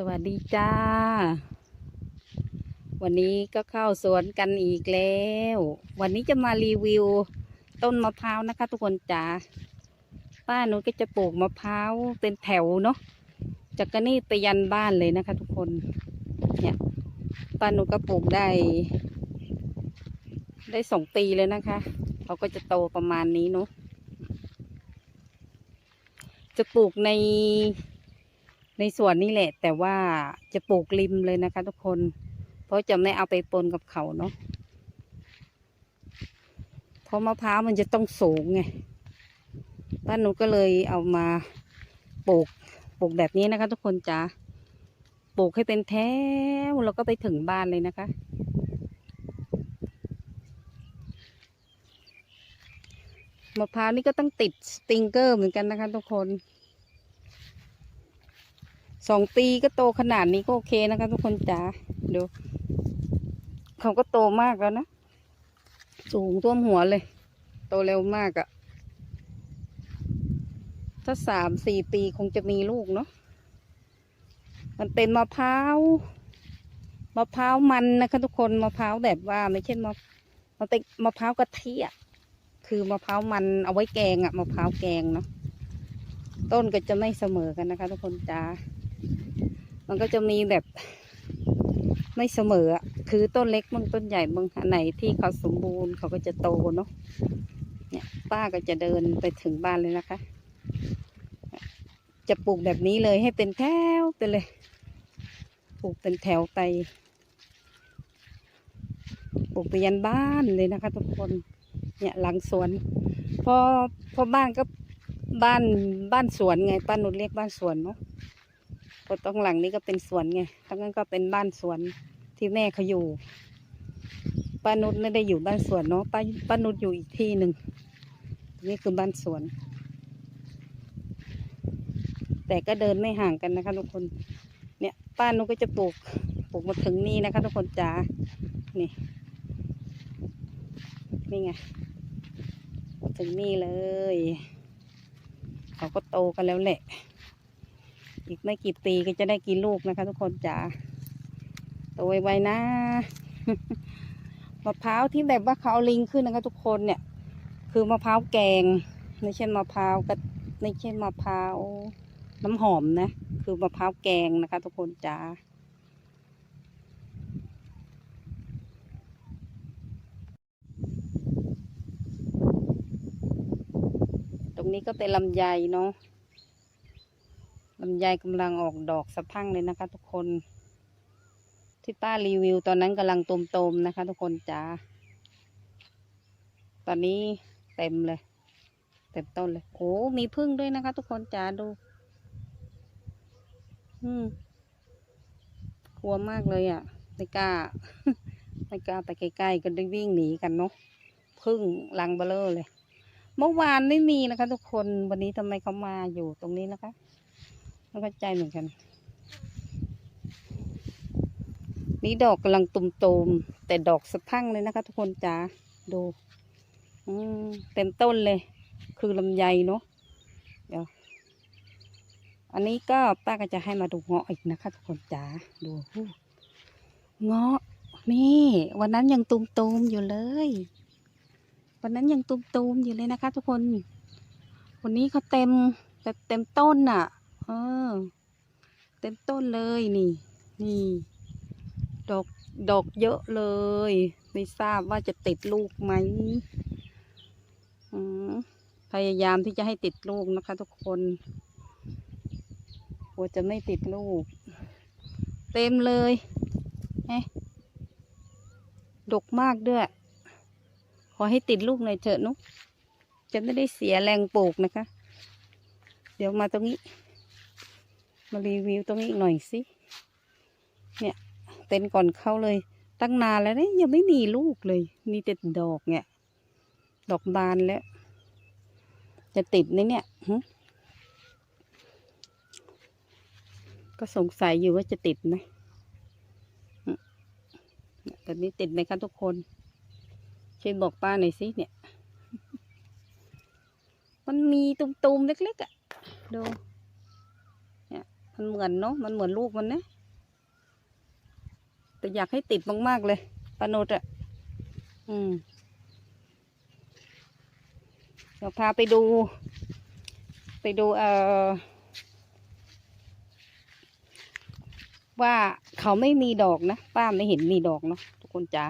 สวัสดีจ้า วันนี้ก็เข้าสวนกันอีกแล้ว วันนี้จะมารีวิว ต้นมะพร้าวนะคะ ทุกคนจ้าป้าหนูก็จะปลูกมะพร้าวเป็นแถวเนาะจากกนี่ไปยันบ้านเลยนะคะ ทุกคน เนี่ย ป้าหนูก็ปลูกได้ ได้สองปีเลยนะคะเขาก็จะโตประมาณนี้เนาะจะปลูกใน ในสวนนี่แหละ แต่ว่าจะปลูกริมเลยนะคะ ทุกคน เพราะจะไม่เอาไปปนกับเขาเนาะเพราะมะพร้าวมันจะต้องสูงไงบ้านหนูก็เลยเอามาปลูกปลูกแบบนี้นะคะ ทุกคนจ้าปลูกให้เป็นแถวแล้วก็ไปถึงบ้านเลยนะคะ มะพร้าวนี่ก็ต้องติดสปริงเกอร์เหมือนกันนะคะ ทุกคน สองปีก็โตขนาดนี้ก็โอเคนะคะทุกคนจ๋าดูเขาก็โตมากแล้วนะ สูงท่วมหัวเลย โตเร็วมากอะ่ะถ้าสามสี่ปีคงจะมีลูกเนาะมันเป็นมะพร้าวมะพร้าวมันนะคะทุกคนมะพร้าวแบบว่าไม่ใช่มะมันเป็นมะพร้าวกะทิอะคือมะพร้าวมันเอาไว้แกงอะ่ะมะพร้าวแกงเนาะต้นก็จะไม่เสมอกันนะคะทุกคนจ้า มันก็จะมีแบบไม่เสมอคือต้นเล็กบางต้นใหญ่บางอันไหนที่เขาสมบูรณ์เขาก็จะโตเนาะเนี่ยป้าก็จะเดินไปถึงบ้านเลยนะคะ จะปลูกแบบนี้เลยให้เป็นแถวไปเลย ปลูกเป็นแถวไป ปลูกไปยันบ้านเลยนะคะ ทุกคน เนี่ยหลังสวน พอพอบ้านก็บ้านบ้านสวนไงป้านุชเรียกบ้านสวนเนาะ ตรงหลังนี้ก็เป็นสวนไงทั้งนั้นก็เป็นบ้านสวนที่แม่เขาอยู่ ป้านุชไม่ได้อยู่บ้านสวนเนาะ ป้าป้านุชอยู่อีกที่หนึ่ง นี่คือบ้านสวน แต่ก็เดินไม่ห่างกันนะคะทุกคน เนี่ย ป้านุชก็จะปลูก ปลูกมาถึงนี่นะคะทุกคนจ๋า นี่ นี่ไง ถึงนี่เลย เขาก็โตกันแล้วแหละ อีกไม่กี่ปีก็จะได้กินลูกนะคะ ทุกคนจ๋าโตไวๆนะมะพร้าวที่แบบว่าเขาเอาลิงขึ้นนะคะ ทุกคนเนี่ย คือมะพร้าวแกงไม่ใช่มะพร้าวก็ไม่ใช่มะพร้าวน้ำหอมนะ คือมะพร้าวแกงนะคะ ทุกคนจ๋าตรงนี้ก็เป็นลำไยเนาะ ลำไยกำลังออกดอกสะพั่งเลยนะคะ ทุกคน ที่ป้ารีวิวตอนนั้นกำลังตุมๆนะคะ ทุกคนจ้าตอนนี้เต็มเลย เต็มต้นเลย โอ้ มีพึ่งด้วยนะคะ ทุกคนจ้าดู อืมกลัวมากเลยอะไม่กล้าไม่กล้าไปใกล้ๆก็ได้วิ่งหนีกันเนาะพึ่งรังเบลอเลย เมื่อวานไม่มีนะคะ ทุกคนวันนี้ทำไมเขามาอยู่ตรงนี้นะคะ ไม่เข้าใจเหมือนกัน นี่ดอกกำลังตุ่มๆแต่ดอกสะพั่งเลยนะคะ ทุกคนจ๋าดูอืมเต็มต้นเลย คือลำไยเนาะเดี๋ยว อันนี้ก็ป้าก็จะให้มาดูเงาะอีกนะคะ ทุกคนจ๋าดูเงาะนี่ วันนั้นยังตุ่มๆอยู่เลย วันนั้นยังตุ่มๆอยู่เลยนะคะ ทุกคน วันนี้เขาเต็มแบบเต็มต้นน่ะ เออ เต็มต้นเลยนี่ นี่ ดอกดอกเยอะเลย ไม่ทราบว่าจะติดลูกไหมพยายามที่จะให้ติดลูกนะคะ ทุกคนกลัวจะไม่ติดลูก เต็มเลยเอ๊ะดกมากด้วย ขอให้ติดลูกหน่อยเถอะนุกจะไม่ได้เสียแรงปลูกนะคะ เดี๋ยวมาตรงนี้ มารีวิวตรงนี้อีกหน่อยสิ เนี่ย เต้นก่อนเข้าเลย ตั้งนานแล้วเนี่ยยังไม่มีลูกเลย มีแต่ดอกเนี่ย ดอกบานแล้ว จะติดไหมเนี่ยก็สงสัยอยู่ว่าจะติดไหมหึเนี่ยแบบนี้ติดไหมคะทุกคน ช่วยบอกป้าหน่อยสิเนี่ย มันมีตุ่มๆเล็กๆอะ่ะ ดู มันเหมือนเนาะมันเหมือนลูกมันนะแต่อยากให้ติดมากๆเลยปานุดอะอืมเดี๋ยวพาไปดู ไปดูเอ่อว่าเขาไม่มีดอกนะป้าไม่เห็นมีดอกเนาะทุกคนจ๋า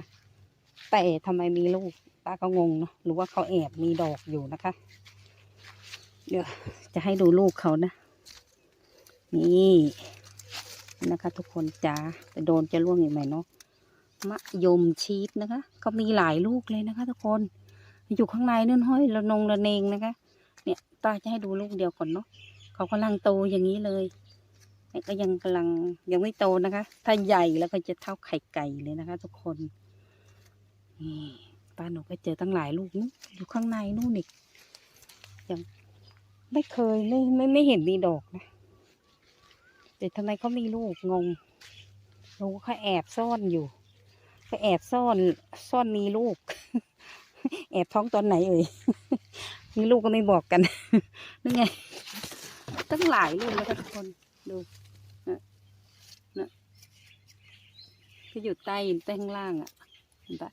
แต่ทำไมมีลูกป้าก็งงเนาะหรือว่าเขาแอบมีดอกอยู่นะคะ เดี๋ยวจะให้ดูลูกเขานะ นี่นะคะทุกคนจ๋าโดนจะร่วงอีกไหมเนาะมะยมชีสนะคะเขามีหลายลูกเลยนะคะ ทุกคนอยู่ข้างในนู่นห้อยระนงระเนงนะคะ เนี่ยตาจะให้ดูลูกเดียวก่อนเนาะเขากำลังโตอย่างนี้เลยนี่ก็ยังกำลังยังไม่โตนะคะ ถ้าใหญ่แล้วก็จะเท่าไข่ไก่เลยนะคะ ทุกคนนี่ป้าหนูก็เจอตั้งหลายลูกนู้อยู่ข้างในนู่นอีกยังไม่เคยไม่ไม่ไม่เห็นมีดอกนะ แต่ทำไมเขามีลูกงงรู้เขาแอบซ่อนอยู่ก็แอบซ่อนซ่อนมีลูก แอบท้องตอนไหนเอ่ยมีลูกก็ไม่บอกกันนี่ไงตั้งหลายลูกแล้วทุกคนดูนะนะที่อยู่ใต้ใต้ข้างล่างอะเห็นปะ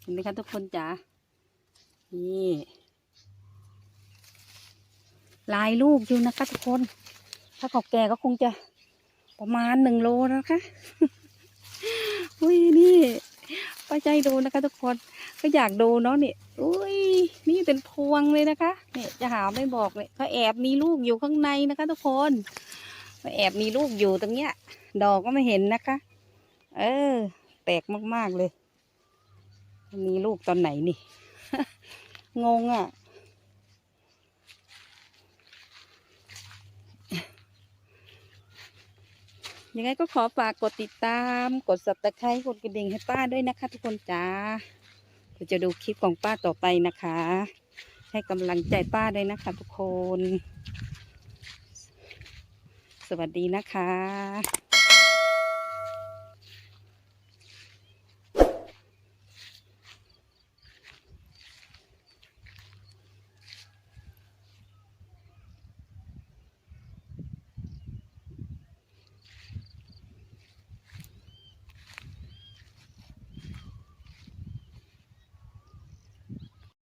เห็นไหมคะทุกคนจ๋านี่ หลายลูกอยู่นะคะทุกคน ถ้าเขาแก่ก็คงจะประมาณหนึ่งโลนะคะอุ้ยนี่ป้าใจดูนะคะทุกคนก็อยากดูเนาะนี่อุ้ยนี่เป็นพวงเลยนะคะเนี่ยจะหาไม่บอกเลยเขาแอบมีลูกอยู่ข้างในนะคะ ทุกคนเขาแอบมีลูกอยู่ตรงเนี้ย ดอกก็ไม่เห็นนะคะ เออแปลกมากๆเลย มีลูกตอนไหนนี่ งงอะ ยังไงก็ขอฝากกดติดตาม กดสับตะไคร้กดกระดิ่งให้ป้าด้วยนะคะ ทุกคนจ้าเราจะดูคลิปของป้าต่อไปนะคะ ให้กำลังใจป้าด้วยนะคะ ทุกคน สวัสดีนะคะ